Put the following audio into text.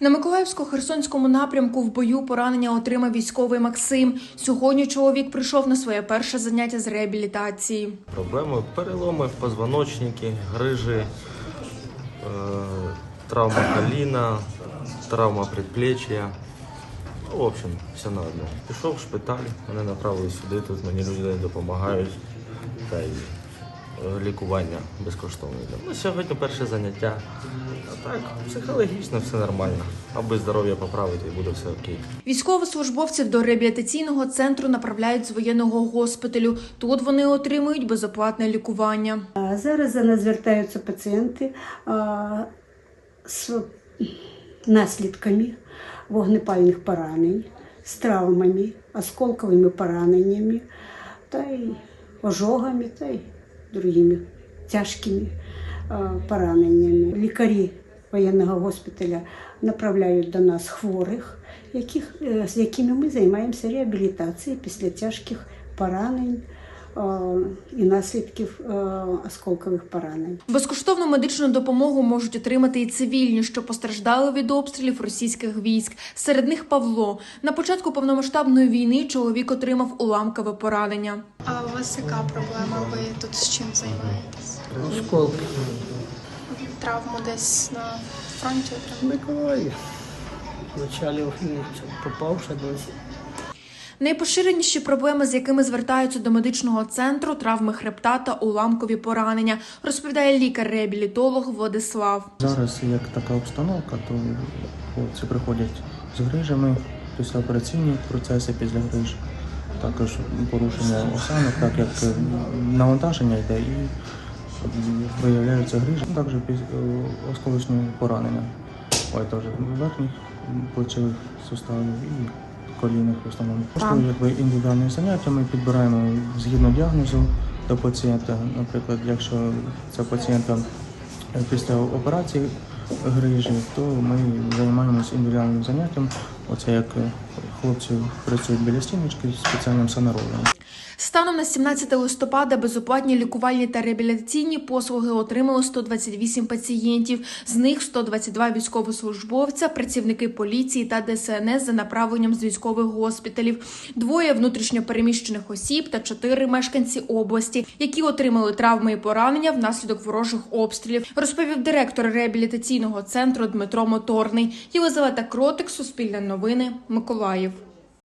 На Миколаївсько-Херсонському напрямку в бою поранення отримав військовий Максим. Сьогодні чоловік прийшов на своє перше заняття з реабілітації. Проблеми переломи в позвоночнике, грижі, е, травма коліна, травма предплечья. Ну, в общем, все на одне. Пішов в шпиталь, мене направили сюди, тут мені люди допомагають. Та й лікування безкоштовне. Ну, сьогодні перше заняття. А так, психологічно все нормально. Аби здоров'я поправити і буде все окей. Військовослужбовців до реабілітаційного центру направляють з воєнного госпіталю. Тут вони отримують безоплатне лікування. Зараз до нас звертаються пацієнти з наслідками вогнепальних поранень, з травмами, осколковими пораненнями та й ожогами та й другими тяжкими пораненнями. Лікарі воєнного госпіталя направляють до нас хворих, яких, е, з якими ми займаємося реабілітацією після тяжких поранень е, і наслідків е, осколкових поранень. Безкоштовну медичну допомогу можуть отримати і цивільні, що постраждали від обстрілів російських військ. Серед них Павло. На початку повномасштабної війни чоловік отримав уламкове поранення. А у вас яка проблема? Ви тут з чим займаєтесь? Осколки. Травму десь на фронті отримали? Миколаїв. Вначалі війни попав ще досі. Найпоширеніші проблеми, з якими звертаються до медичного центру, травми хребта та уламкові поранення, розповідає лікар-реабілітолог Владислав. Зараз як така обстановка, то хлопці приходять з грижами, післяопераційні процеси після гриж, також порушення осанок, так як навантаження йде і виявляються грижі, також е, осколочні поранення. Ой, теж верхніх плечових суставів і колінних в основному. Якби індивідуальні заняття ми підбираємо згідно діагнозу до пацієнта. Наприклад, якщо це пацієнта після операції грижі, то ми займаємося індивідуальним заняттям. Оце як хлопці працюють біля стіночки з спеціальним санаровим. Станом на 17 листопада безоплатні лікувальні та реабілітаційні послуги отримали 128 пацієнтів. З них 122 військовослужбовця, працівники поліції та ДСНС за направленням з військових госпіталів, двоє внутрішньопереміщених осіб та чотири мешканці області, які отримали травми і поранення внаслідок ворожих обстрілів, розповів директор реабілітаційного центру Дмитро Моторний. Єлизавета Кротик, Суспільне новини, Миколаїв.